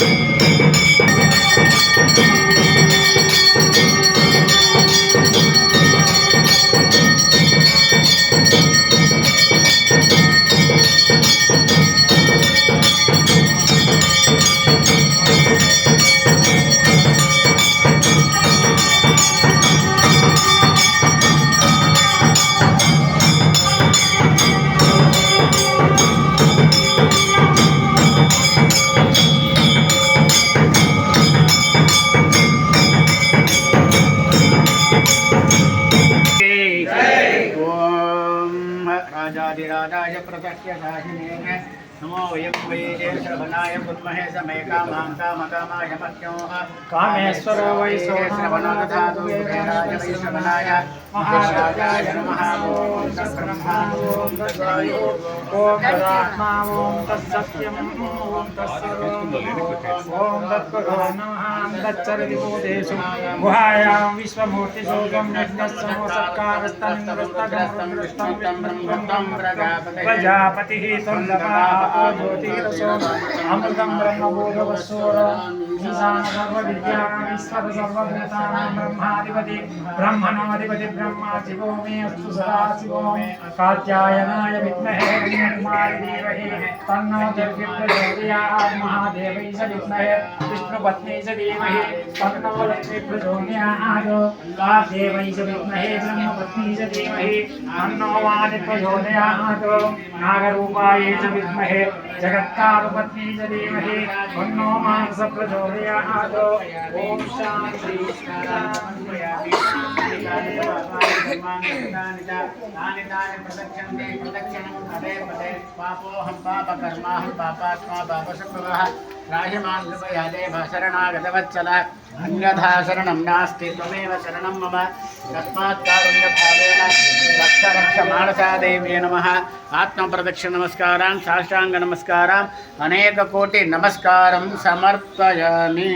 Thank you. ప్రసఖ్య శాసినే నమో వయం why శ్రవణాయ కుర్మహే సమే కామాం కామకామాయ మత్యో Kameshwara why శ్రవణోదాతు కుబేరాయ महाराजाय नमः ॐ तद्ब्रह्मा ॐ तद्वायु ॐ तदात्मा ॐ गुहायां विश्वमूर्तिषु प्रजापतिः अमृतं ब्रह्मबोधवस्वरम् सर्वभूतानां ब्रह्मणाधिपति, ब्रह्मा शिवो मे, अस्तु सदा शिवो मे। कात्यायनाय विद्महे देवहे। तन्नो महादेवै विद्महे च तन्नो च विद्महे, ब्रह्मपत्नी च वादिप्रचोदयात् च विद्महे च तन्नो ఓం శాంతి तानि तानि प्रदक्षन्ते प्रदक्षिणं पदे पदे पापोऽहं पापकर्माहं पापात्मा पापसम्भवः राजमान् कृपया देव शरणागतवत्सल अन्यथा शरणं नास्ति त्वमेव शरणं मम तस्मात् कारुण्यभावेन रक्ष रक्ष मानसा देव्ये नमः आत्मप्रदक्षिणनमस्कारान् साष्टाङ्गनमस्कारान् अनेककोटिनमस्कारं समर्पयामि